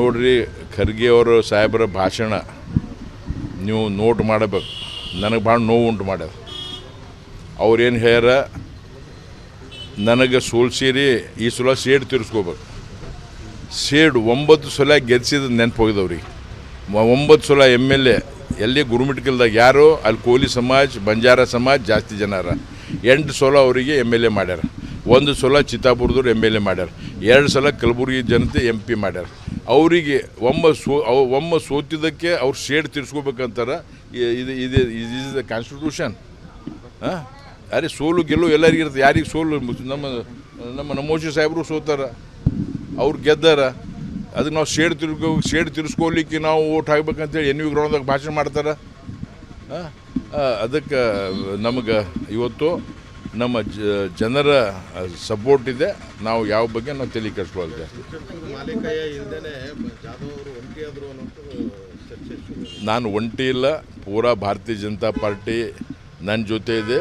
ನೋಡ್ರಿ ಖರ್ಗೆ ಅವರು ಸಾಹೇಬರ ಭಾಷಣ ನೀವು ನೋಟ್ ಮಾಡಬೇಕು. ನನಗೆ ಭಾಳ ನೋವು ಉಂಟು ಮಾಡ್ಯಾರ. ಅವ್ರೇನು ಹೇಳ್ಯಾರ, ನನಗೆ ಸೋಲ್ಸಿರಿ ಈ ಸಲ ಸೇಡ್ ತಿರ್ಸ್ಕೋಬೇಕು. ಸೇಡ್ ಒಂಬತ್ತು ಸಲ ಗೆದ್ಸಿದ ನೆನಪು ಹೋಗಿದವ್ರಿಗೆ ಒಂಬತ್ತು ಸಲ ಎಂ ಎಲ್ ಎ, ಎಲ್ಲಿ ಗುರುಮಿಟ್ಕಲ್ದಾಗ ಯಾರು, ಅಲ್ಲಿ ಕೋಲಿ ಸಮಾಜ್, ಬಂಜಾರ ಸಮಾಜ್ ಜಾಸ್ತಿ ಜನರ. ಎಂಟು ಸಲ ಅವರಿಗೆ ಎಂ ಎಲ್ ಎ ಮಾಡ್ಯಾರ. ಒಂದು ಸಲ ಚಿತ್ತಾಪುರದವ್ರು ಎಂ ಎಲ್ ಎ ಮಾಡ್ಯಾರ. ಎರಡು ಸಲ ಕಲಬುರಗಿ ಜನತೆ ಎಂ ಪಿ ಮಾಡ್ಯಾರ. ಅವರಿಗೆ ಒಮ್ಮ ಸೋ ಒಮ್ಮ ಸೋತಿದ್ದಕ್ಕೆ ಅವ್ರು ಶೇಡ್ ತೀರ್ಸ್ಕೋಬೇಕಂತಾರ ಇದು ಇದು ಇದು ಇಸ್ ದ ಕಾನ್ಸ್ಟಿಟ್ಯೂಷನ್ ಹಾಂ? ಅರೆ ಸೋಲು ಗೆಲ್ಲು ಎಲ್ಲರಿಗೂ ಇರುತ್ತೆ. ಯಾರಿಗೆ ಸೋಲು? ನಮ್ಮ ನಮ್ಮ ನಮೋಜಿ ಸಾಹೇಬರು ಸೋತಾರ. ಅವ್ರು ಗೆದ್ದಾರ. ಅದಕ್ಕೆ ನಾವು ಶೇಡ್ ತಿರ್ಗೋ ಶೇಡ್ ತಿರ್ಸ್ಕೊಲಿಕ್ಕೆ ನಾವು ಓಟ್ ಹಾಕ್ಬೇಕಂತೇಳಿ ಎನ್ ವಿ ಗ್ರೌಂಡ್ದಾಗ ಭಾಷಣ ಮಾಡ್ತಾರೆ. ಅದಕ್ಕೆ ನಮಗೆ ಇವತ್ತು ನಮ್ಮ ಜ- ಜನರ ಸಪೋರ್ಟ್ ಇದೆ. ನಾವು ಯಾವ ಬಗ್ಗೆ ನಾವು ತಲೆ ಕೆಡಿಸ್ಕೊಳ್ಳೋದು ಜಾಸ್ತಿ ನಾನು ಒಂಟಿ ಇಲ್ಲ ಪೂರಾ ಭಾರತೀಯ ಜನತಾ ಪಾರ್ಟಿ ನನ್ನ ಜೊತೆ ಇದೆ.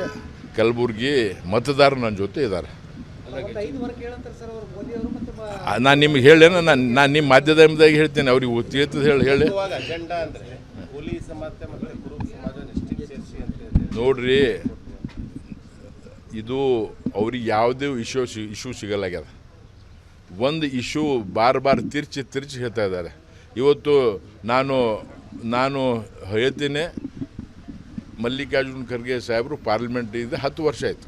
ಕಲಬುರ್ಗಿ ಮತದಾರರು ನನ್ನ ಜೊತೆ ಇದ್ದಾರೆ. ನಾನು ನಿಮ್ಗೆ ಹೇಳೇನ ನಾನು ನಾನು ನಿಮ್ಮ ಮಾಧ್ಯಮದಾಗ ಹೇಳ್ತೇನೆ ಅವ್ರಿಗೆ ತಿಳಿತದೆ ಹೇಳಿ ಹೇಳಿ. ಇವಾಗ ಇದು ಅವ್ರಿಗೆ ಯಾವುದೇ ಇಶ್ಯೂ ಇಶ್ಯೂ ಸಿಗಲಾಗ್ಯದ. ಒಂದು ಇಶ್ಯೂ ಬಾರ್ ಬಾರ್ ತಿರ್ಚಿ ತಿರ್ಚಿ ಹೇಳ್ತಾ ಇದ್ದಾರೆ. ಇವತ್ತು ನಾನು ನಾನು ಹೇಳ್ತೀನಿ, ಮಲ್ಲಿಕಾರ್ಜುನ್ ಖರ್ಗೆ ಸಾಹೇಬರು ಪಾರ್ಲಿಮೆಂಟ್ ಇದೆ ಹತ್ತು ವರ್ಷ ಆಯಿತು.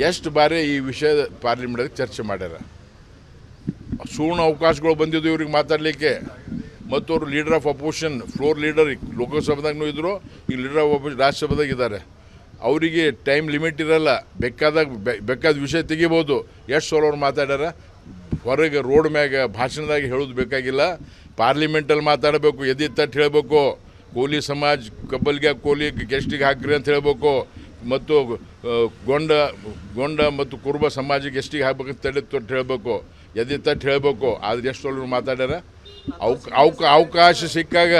ಎಷ್ಟು ಬಾರಿ ಈ ವಿಷಯ ಪಾರ್ಲಿಮೆಂಟ್ದಾಗ ಚರ್ಚೆ ಮಾಡ್ಯಾರ. ಸುವರ್ಣ ಅವಕಾಶಗಳು ಬಂದಿದ್ದು ಇವ್ರಿಗೆ ಮಾತಾಡಲಿಕ್ಕೆ. ಮತ್ತು ಅವರು leader of opposition floor leader ಲೋಕಸಭಾದಾಗೂ ಇದ್ದರು ಈಗ ಲೀಡರ್ ಆಫ್ ಅಪೋಸಿಷನ್ ರಾಜ್ಯಸಭಾದಾಗ ಇದ್ದಾರೆ. ಅವರಿಗೆ ಟೈಮ್ ಲಿಮಿಟ್ ಇರಲ್ಲ. ಬೇಕಾದಾಗ ಬೇಕಾದ ವಿಷಯ ತೆಗಿಬೋದು. ಎಷ್ಟು ಸಲ ಅವ್ರು ಮಾತಾಡ್ಯಾರ. ಹೊರಗೆ ರೋಡ್ ಮ್ಯಾಗ ಭಾಷಣದಾಗ ಹೇಳೋದು ಬೇಕಾಗಿಲ್ಲ. ಪಾರ್ಲಿಮೆಂಟಲ್ಲಿ ಮಾತಾಡಬೇಕು, ಎದೆ ತಟ್ಟು ಹೇಳಬೇಕು. ಕೋಲಿ ಸಮಾಜ, ಕಬ್ಬಲ್ಗೆ ಕೋಲಿ ಗೆಸ್ಟಿಗೆ ಹಾಕ್ರಿ ಅಂತ ಹೇಳಬೇಕು. ಮತ್ತು ಗೊಂಡ ಗೊಂಡ ಮತ್ತು ಕುರುಬ ಸಮಾಜಕ್ಕೆ ಎಷ್ಟಿಗೆ ಅಂತ ತಡೆ ತೊಟ್ಟು ಹೇಳಬೇಕು. ಎದೆ ತಟ್ಟು ಹೇಳಬೇಕು. ಆದ್ರೆ ಎಷ್ಟು ಮಾತಾಡ್ಯಾರ. ಅವಕ ಅವಕ, ಅವಕಾಶ ಸಿಕ್ಕಾಗ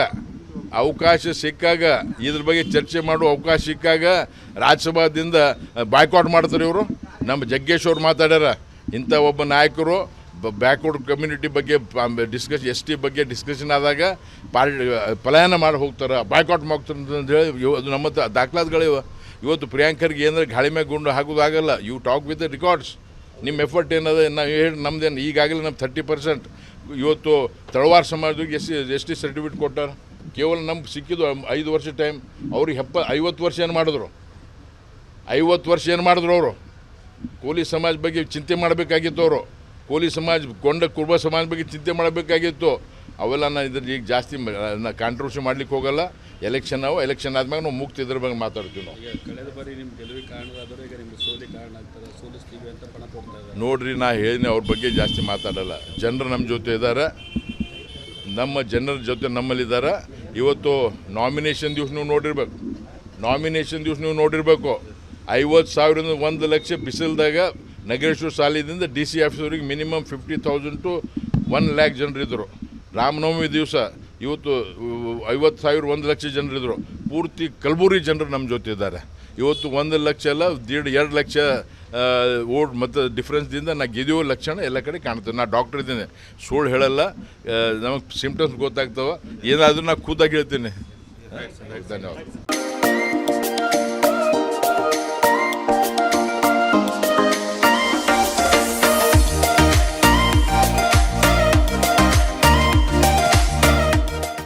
ಅವಕಾಶ ಸಿಕ್ಕಾಗ, ಇದ್ರ ಬಗ್ಗೆ ಚರ್ಚೆ ಮಾಡುವ ಅವಕಾಶ ಸಿಕ್ಕಾಗ ರಾಜ್ಯಸಭಾದಿಂದ ಬಾಯ್ಕಾಟ್ ಮಾಡ್ತಾರೆ ಇವರು. ನಮ್ಮ ಜಗ್ಗೇಶ್ ಅವ್ರು ಮಾತಾಡ್ಯಾರ. ಇಂಥ ಒಬ್ಬ ನಾಯಕರು ಬ್ಯಾಕ್ವರ್ಡ್ ಕಮ್ಯುನಿಟಿ ಬಗ್ಗೆ ಡಿಸ್ಕಸ್ ಎಸ್ ಟಿ ಬಗ್ಗೆ ಡಿಸ್ಕಷನ್ ಆದಾಗ ಪಾರ್ಟಿ ಪಲಾಯನ ಮಾಡಿ ಹೋಗ್ತಾರೆ. ಬಾಯ್ಕಾಟ್ ಮಾಡ್ತಾರೆ ಅಂತ ಹೇಳಿ ಅದು ನಮ್ಮ ದಾಖಲಾತಿಗಳಿವೆ ಇವತ್ತು ಪ್ರಿಯಾಂಕರ್ಗೆ ಏನಾದ್ರೆ ಗಾಳಿ ಮ್ಯಾಗ ಗುಂಡು ಹಾಕೋದಾಗಲ್ಲ. You talk with the records ನಿಮ್ಮ ಎಫರ್ಟ್ ಏನದ ನಾವು ಹೇಳಿ, ನಮ್ದೇನು, ಈಗಾಗಲೇ ನಮ್ಮ ಥರ್ಟಿ ಪರ್ಸೆಂಟ್ ಇವತ್ತು ತಳವಾರ ಸಮಾಜದಾಗ ಎಸ್ ಎಸ್ ಟಿ ಸರ್ಟಿಫಿಕೇಟ್ ಕೊಟ್ಟಾರ. ಕೇವಲ ನಮ್ಗೆ ಸಿಕ್ಕಿದ್ದು ಐದು ವರ್ಷ ಟೈಮ್ ಅವ್ರಿಗೆ ಹೆಪ್ಪ ಐವತ್ತು ವರ್ಷ ಏನು ಮಾಡಿದ್ರು? ಐವತ್ತು ವರ್ಷ ಏನು ಮಾಡಿದ್ರು ಅವರು? ಕೋಲಿ ಸಮಾಜ ಬಗ್ಗೆ ಚಿಂತೆ ಮಾಡಬೇಕಾಗಿತ್ತು ಅವರು. ಕೋಲಿ ಸಮಾಜ ಕೊಂಡ ಕುರುಬ ಸಮಾಜ ಬಗ್ಗೆ ಚಿಂತೆ ಮಾಡಬೇಕಾಗಿತ್ತು. ಅವೆಲ್ಲ ನಾನು ಇದ್ರ ಈಗ ಜಾಸ್ತಿ ಕಾಂಟ್ರವರ್ಸಿ ಮಾಡ್ಲಿಕ್ಕೆ ಹೋಗಲ್ಲ. ಎಲೆಕ್ಷನ್ ನಾವು ಎಲೆಕ್ಷನ್ ಆದ್ಮೇಲೆ ನಾವು ಮುಕ್ತ ಇದ್ರ ಬಗ್ಗೆ ಮಾತಾಡ್ತೀವಿ ನಾವು. ನೋಡ್ರಿ ನಾ ಹೇಳಿನಿ ಅವ್ರ ಬಗ್ಗೆ ಜಾಸ್ತಿ ಮಾತಾಡಲ್ಲ. ಜನರು ನಮ್ಮ ಜೊತೆ ಇದ್ದಾರೆ ನಮ್ಮ ಜನರ ಜೊತೆ ನಮ್ಮಲ್ಲಿದ್ದಾರೆ ಇವತ್ತು ನಾಮಿನೇಷನ್ ದಿವಸ ನೀವು ನೋಡಿರ್ಬೇಕು. ನಾಮಿನೇಷನ್ ದಿವಸ ನೀವು ನೋಡಿರ್ಬೇಕು. ಐವತ್ತು ಸಾವಿರದಿಂದ ಒಂದು ಲಕ್ಷ ಬಿಸಿಲ್ದಾಗ ನಗರೇಶ್ವರ ಸಾಲಿದಿಂದ D C ಆಫೀಸವ್ರಿಗೆ minimum fifty thousand to one lakh ಜನರಿದ್ದರು Ramanavami ದಿವಸ ಇವತ್ತು ಐವತ್ತು ಸಾವಿರ, ಒಂದು ಲಕ್ಷ ಜನರಿದ್ದರು ಪೂರ್ತಿ ಕಲಬುರಗಿ ಜನರು ನಮ್ಮ ಜೊತೆ ಇದ್ದಾರೆ. ಇವತ್ತು ಒಂದು ಲಕ್ಷ ಅಲ್ಲ ದೀಡ್ ಎರಡು ಲಕ್ಷ ಓಟ್ ಮತ್ತು ಡಿಫ್ರೆನ್ಸ್ದಿಂದ ನಾ ಗೆದಿಯೋ ಲಕ್ಷಣ ಎಲ್ಲ ಕಡೆ ಕಾಣ್ತೇವೆ ನಾ ಡಾಕ್ಟರ್ ಇದ್ದೀನಿ. ಸುಳ್ಳು ಹೇಳಲ್ಲ ನಮಗೆ ಸಿಂಪ್ಟಮ್ಸ್ ಗೊತ್ತಾಗ್ತವೆ. ಏನಾದರೂ ನಾ ಖುದ್ದಾಗಿ ಹೇಳ್ತೀನಿ. ಧನ್ಯವಾದ.